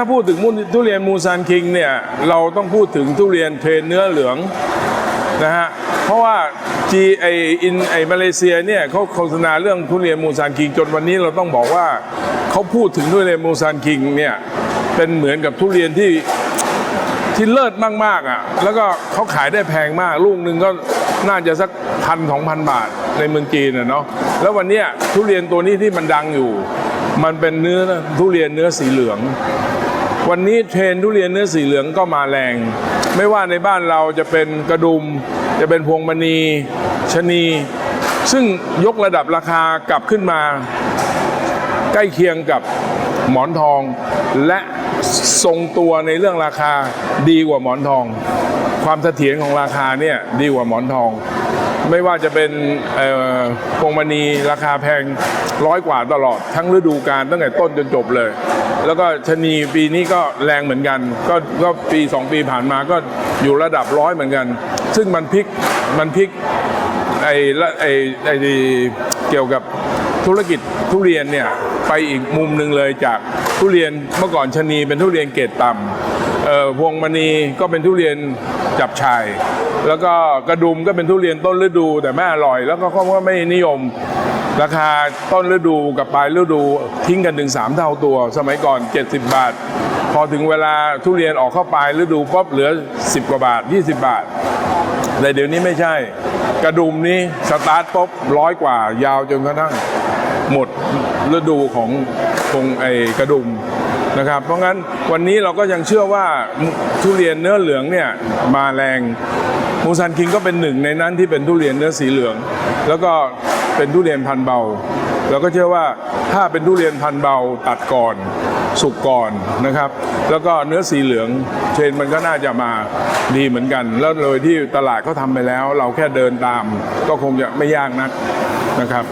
ถ้าพูดถึงทุเรียนมูซานคิงเนี่ยเราต้องพูดถึงทุเรียนเทรนเนื้อเหลืองนะฮะเพราะว่าจีไออินไอมาเลเซียเนี่ยเขาโฆษณาเรื่องทุเรียนมูซานคิงจนวันนี้เราต้องบอกว่าเขาพูดถึงทุเรียนมูซานคิงเนี่ยเป็นเหมือนกับทุเรียนที่ที่เลิศมากๆอะแล้วก็เขาขายได้แพงมากลูกหนึ่งก็น่าจะสักพันสองพันบาทในเมืองจีนอะเนาะแล้ววันนี้ทุเรียนตัวนี้ที่มันดังอยู่ มันเป็นเนื้อทุเรียนเนื้อสีเหลือง วันนี้เทรนด์ทุเรียนเนื้อสีเหลืองก็มาแรง ไม่ว่าในบ้านเราจะเป็นกระดุม จะเป็นพวงมณีชนีซึ่งยกระดับราคากลับขึ้นมา ใกล้เคียงกับหมอนทอง และทรงตัวในเรื่องราคาดีกว่าหมอนทอง ความเสถียรของราคาเนี่ยดีกว่าหมอนทอง ไม่ว่าจะเป็นพวงมณีราคาแพงร้อยกว่าตลอด ทั้งฤดูกาลตั้งแต่ต้นจนจบเลย แล้วก็ชนีปีนี้ก็แรงเหมือนกัน ก็ก็ปีสองปีผ่านมาก็อยู่ระดับร้อยเหมือนกัน ซึ่งมันพลิกมันพลิกไอ้ละไอ้ไอ้เกี่ยวกับธุรกิจทุเรียนเนี่ยไปอีกมุมหนึ่งเลยจากทุเรียนเมื่อก่อนชนีเป็นทุเรียนเกรดต่ำ พวงมณีก็เป็นทุเรียนจับชาย แล้วก็กระดุมก็เป็นทุเรียนต้นฤดูแต่ไม่อร่อย แล้วก็เขาก็ไม่นิยม ราคาต้นฤดูกับปลายฤดูทิ้งกันถึง 3 เท่าตัว สมัยก่อน 70 บาท พอถึงเวลาทุเรียนออกเข้าปลายฤดูปุ๊บเหลือ 10 กว่าบาท 20 บาทแต่เดี๋ยวนี้ไม่ใช่ กระดุมนี้สตาร์ทปุ๊บร้อยกว่ายาวจนกระทั่งหมดฤดูของคงไอกระดุม นะครับ เพราะงั้นวันนี้เราก็ยังเชื่อว่าทุเรียนเนื้อเหลืองเนี่ยมาแรงมูซันคิงก็เป็นหนึ่งในนั้นที่เป็นทุเรียนเนื้อสีเหลือง แล้วก็เป็นทุเรียนพันเบาเราก็เชื่อว่าถ้าเป็นทุเรียนพันเบาตัดก่อนสุกก่อนนะครับ แล้วก็เนื้อสีเหลืองเทรนมันก็น่าจะมาดีเหมือนกัน แล้วโดยที่ตลาดเขาทำไปแล้ว เราแค่เดินตาม ก็คงจะไม่ยากนักนะครับ